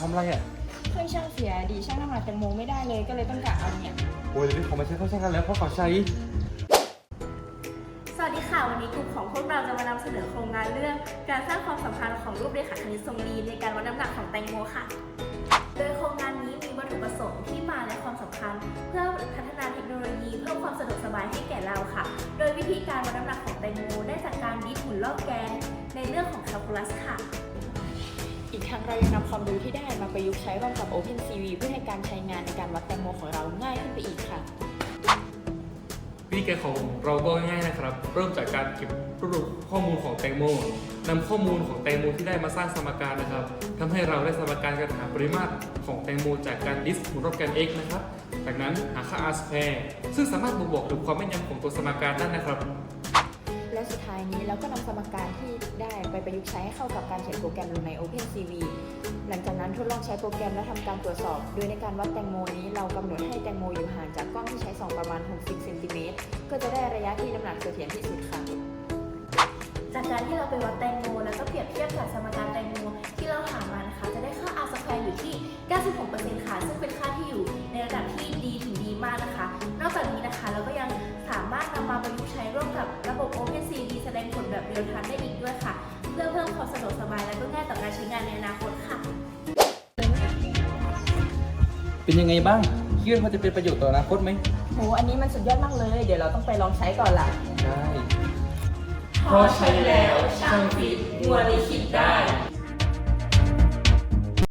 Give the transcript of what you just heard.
ทำอะไรอะเครื่องช่างเสียดีช่างน้ำหนักแตงโมไม่ได้เลยก็เลยต้องกะเอาเนี่ย โอ้ยเดี๋ยวนี้เขาไม่ใช้เขาใช้กันแล้วเพราะเขาใช้ สวัสดีค่ะ วันนี้กลุ่มของพวกเราจะมานำเสนอโครงงานเรื่อง การสร้างความสัมพันธ์ของรูปเรขาคณิตทรงรีในการวัดน้ำหนักของแตงโมค่ะ โดยโครงงานนี้มีวัตถุประสงค์ที่มาและความสำคัญ เพื่อพัฒนาเทคโนโลยีเพิ่มความสะดวกสบายให้แก่เราค่ะ โดยวิธีการวัดน้ำหนักของแตงโมได้จากการดิฟหมุนรอบแกนในเรื่องของแคลคูลัสค่ะ อีกทั้งเรายังนำความรู้ที่ได้มาประยุกต์ใช้ร่วมกับ OpenCV เพื่อให้การใช้งานในการวัดแตงโมของเราง่ายขึ้นไปอีกค่ะ วิธีการของเราก็ง่ายๆนะครับ เริ่มจากการเก็บรวบรวมข้อมูลของแตงโมนำข้อมูลของแตงโมที่ได้มาสร้างสมการนะครับทำให้เราได้สมการการหาปริมาตรของแตงโมจากการดิสหมุนรอบแกน x นะครับ จากนั้นหาค่า r square ซึ่งสามารถบ่งบอกถึงความแม่นยำของตัวสมการได้นะครับ และสุดท้ายนี้เราก็นำสมการที่ได้ ไปประยุกต์ใช้ให้เข้ากับการเขียนโปรแกรมลงใน OpenCV หลังจากนั้นทดลองใช้โปรแกรมและทำการตรวจสอบ โดยในการวัดแตงโมนี้เรากำหนดให้แตงโมอยู่ห่างจากกล้องที่ใช้ส่องประมาณ 60 เซนติเมตร ก็จะได้ระยะที่น้ำหนักเสถียรที่สุดค่ะ จากการที่เราไปวัดแตงโมแล้วก็เปรียบเทียบกับสมการแตงโมที่เราหามานะคะ จะได้ค่า r square อยู่ที่ 96%ค่ะ ซึ่งเป็นค่าที่อยู่ในระดับที่ดีถึงดีมากนะคะ นอกจากนี้นะคะเราก็ยังสามารถนำมาประยุกต์ใช้ร่วมกับระบบ OpenCV แสดงผลแบบเรียลไทม์ได้อีก ใช้งานในอนาคตค่ะ เป็นยังไงบ้างคิดว่ามันจะเป็นประโยชน์ต่ออนาคตไหมโห อันนี้มันสุดยอดมากเลย เดี๋ยวเราต้องไปลองใช้ก่อนล่ะใช่เพราะใช้แล้วช่างฟิตมัวลิขิตได้